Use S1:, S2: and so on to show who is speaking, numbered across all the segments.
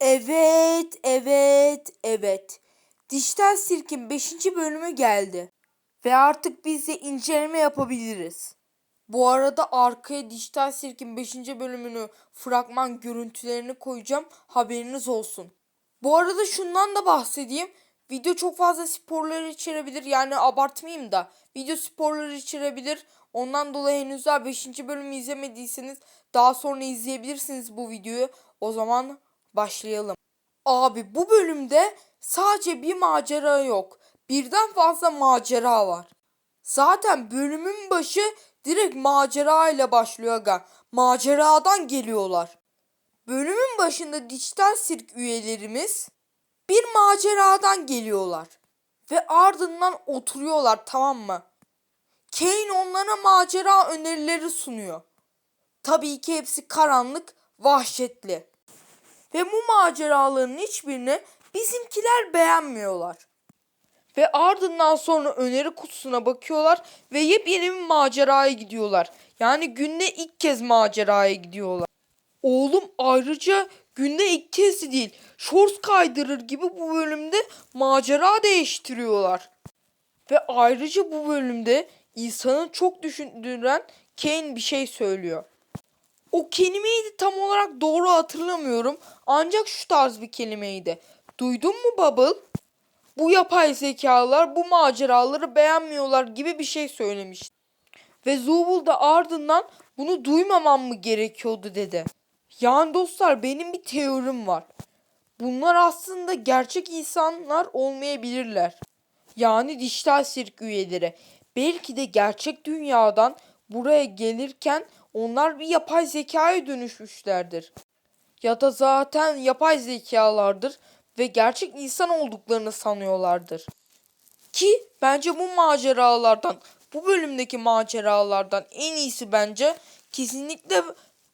S1: Evet, evet, evet. Dijital Sirk'in 5. bölümü geldi. Ve artık biz de inceleme yapabiliriz. Bu arada arkaya Dijital Sirk'in 5. bölümünü fragman görüntülerini koyacağım. Haberiniz olsun. Bu arada şundan da bahsedeyim. Video çok fazla sporları içerebilir. Yani abartmayayım da. Video sporları içerebilir. Ondan dolayı henüz daha 5. bölümü izlemediyseniz daha sonra izleyebilirsiniz bu videoyu. O zaman başlayalım. Abi bu bölümde sadece bir macera yok. Birden fazla macera var. Zaten bölümün başı direkt macera ile başlıyor aga. Maceradan geliyorlar. Bölümün başında dijital sirk üyelerimiz bir maceradan geliyorlar. Ve ardından oturuyorlar tamam mı? Kane onlara macera önerileri sunuyor. Tabii ki hepsi karanlık, vahşetli. Ve bu maceraların hiçbirini bizimkiler beğenmiyorlar. Ve ardından sonra öneri kutusuna bakıyorlar ve yepyeni bir maceraya gidiyorlar. Yani günde ilk kez maceraya gidiyorlar. Oğlum ayrıca günde ilk kez değil, shorts kaydırır gibi bu bölümde macera değiştiriyorlar. Ve ayrıca bu bölümde insanı çok düşündüren Kane bir şey söylüyor. O kelimeyi de tam olarak doğru hatırlamıyorum. Ancak şu tarz bir kelimeydi. Duydun mu Bubble? Bu yapay zekalar bu maceraları beğenmiyorlar gibi bir şey söylemiş. Ve Zubul da ardından bunu duymamam mı gerekiyordu dedi. Yani dostlar benim bir teorim var. Bunlar aslında gerçek insanlar olmayabilirler. Yani dijital sirk üyeleri. Belki de gerçek dünyadan buraya gelirken onlar bir yapay zekaya dönüşmüşlerdir. Ya da zaten yapay zekalardır ve gerçek insan olduklarını sanıyorlardır. Ki bence bu maceralardan, bu bölümdeki maceralardan en iyisi bence kesinlikle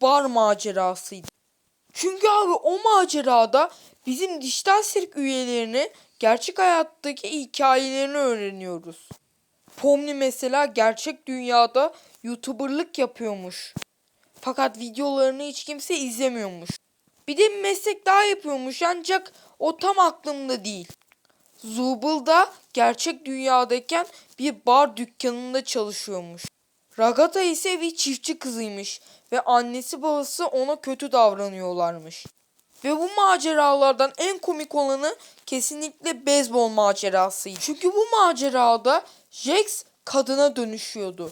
S1: bar macerasıydı. Çünkü abi o macerada bizim dijital sirk üyelerini gerçek hayattaki hikayelerini öğreniyoruz. Pomni mesela gerçek dünyada YouTuber'lık yapıyormuş. Fakat videolarını hiç kimse izlemiyormuş. Bir de meslek daha yapıyormuş ancak o tam aklımda değil. Zubul da gerçek dünyadayken bir bar dükkanında çalışıyormuş. Ragata ise bir çiftçi kızıymış ve annesi babası ona kötü davranıyorlarmış. Ve bu maceralardan en komik olanı kesinlikle beyzbol macerasıydı. Çünkü bu macerada Jax kadına dönüşüyordu.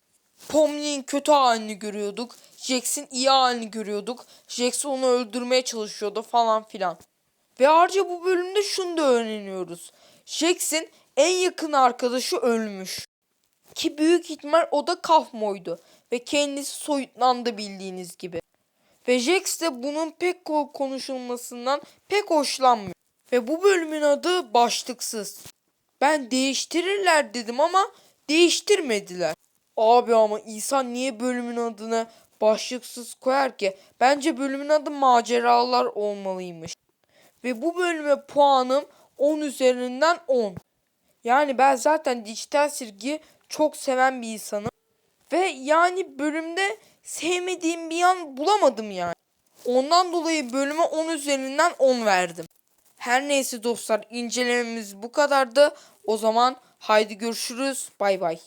S1: Pomni'nin kötü halini görüyorduk. Jax'in iyi halini görüyorduk. Jax onu öldürmeye çalışıyordu falan filan. Ve ayrıca bu bölümde şunu da öğreniyoruz. Jax'in en yakın arkadaşı ölmüş. Ki büyük ihtimal o da Kafmo'ydu. Ve kendisi soyutlandı bildiğiniz gibi. Ve Jax de bunun pek konuşulmasından pek hoşlanmıyor. Ve bu bölümün adı başlıksız. Ben değiştirirler dedim ama değiştirmediler. Abi ama insan niye bölümün adını başlıksız koyar ki? Bence bölümün adı maceralar olmalıymış. Ve bu bölüme puanım 10 üzerinden 10. Yani ben zaten dijital sirgi çok seven bir insanım. Ve yani bölümde sevmediğim bir yan bulamadım yani. Ondan dolayı bölüme 10 üzerinden 10 verdim. Her neyse dostlar incelememiz bu kadardı. O zaman haydi görüşürüz. Bay bay.